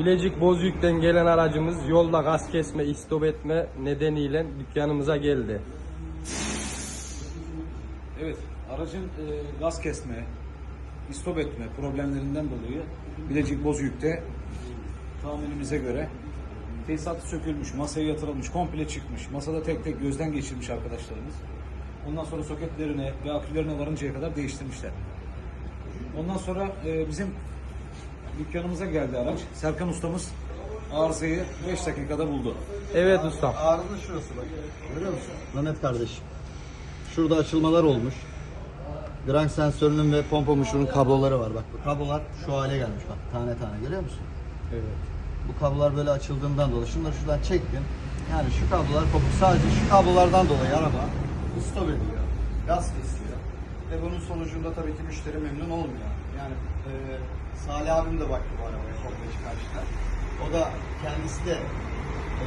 Bilecik Bozüyük'ten gelen aracımız yolda gaz kesme, istop etme nedeniyle dükkanımıza geldi. Evet, aracın e, gaz kesme, istop etme problemlerinden dolayı Bilecik Bozüyük'te tahminimize göre tesisatı sökülmüş, masaya yatırılmış, komple çıkmış. Masada tek tek gözden geçirmiş arkadaşlarımız. Ondan sonra soketlerine ve akülerine varıncaya kadar değiştirmişler. Ondan sonra e, bizim dükkanımıza geldi araç. Serkan ustamız arızayı 5 dakikada buldu. Evet ustam. Arıza şurası bak. Görüyor musun? Mehmet kardeşim. Şurada açılmalar olmuş. Grank sensörünün ve pompa muşunun kabloları var. Bak bu kablolar şu hale gelmiş bak. Tane tane görüyor musun? Evet. Bu kablolar böyle açıldığından dolayı. Şunları şuradan çektin. Yani şu kablolar kopuk. Sadece şu kablolardan dolayı araba stop ediyor. Gaz kesiyor. Ve bunun sonucunda tabii ki müşteri memnun olmuyor. Yani e, Salih abim de baktı bu arabaya komple çıkarttılar. O da kendisi de e,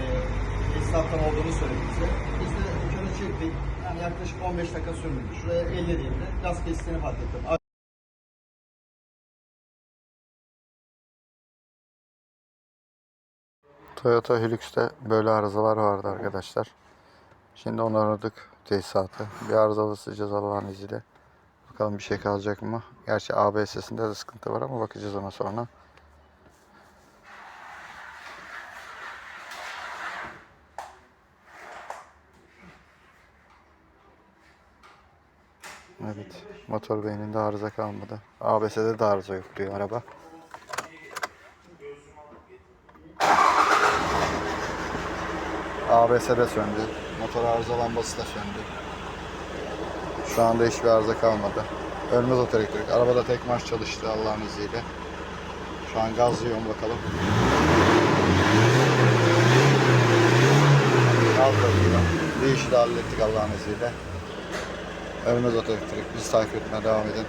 esnaftan olduğunu söyledi bize. Biz de ucunu çektik. Yani yaklaşık 15 dakika sürmedi. Şuraya ellediğimde gaz kestiğini fark ettim. Toyota Hilux'te böyle arızalar vardı arkadaşlar. Şimdi onu aradık tesisatı. Bir arızalatacağız Allah'ın izniyle. Bakalım bir şey kalacak mı? Gerçi ABS'sinde de sıkıntı var ama bakacağız ona sonra. Evet. Motor beyninde arıza kalmadı. ABS'de de arıza yok diyor araba. ABS de söndü. Motor arıza lambası da söndü. Şu anda hiçbir arıza kalmadı. Ölmez otoelektrik. Arabada tek marş çalıştı Allah'ın izniyle. Şu an gazlıyorum bakalım. Gaz da. Bir işi de hallettik Allah'ın izniyle. Ölmez otoelektrik. Bizi takip etmeye devam edin.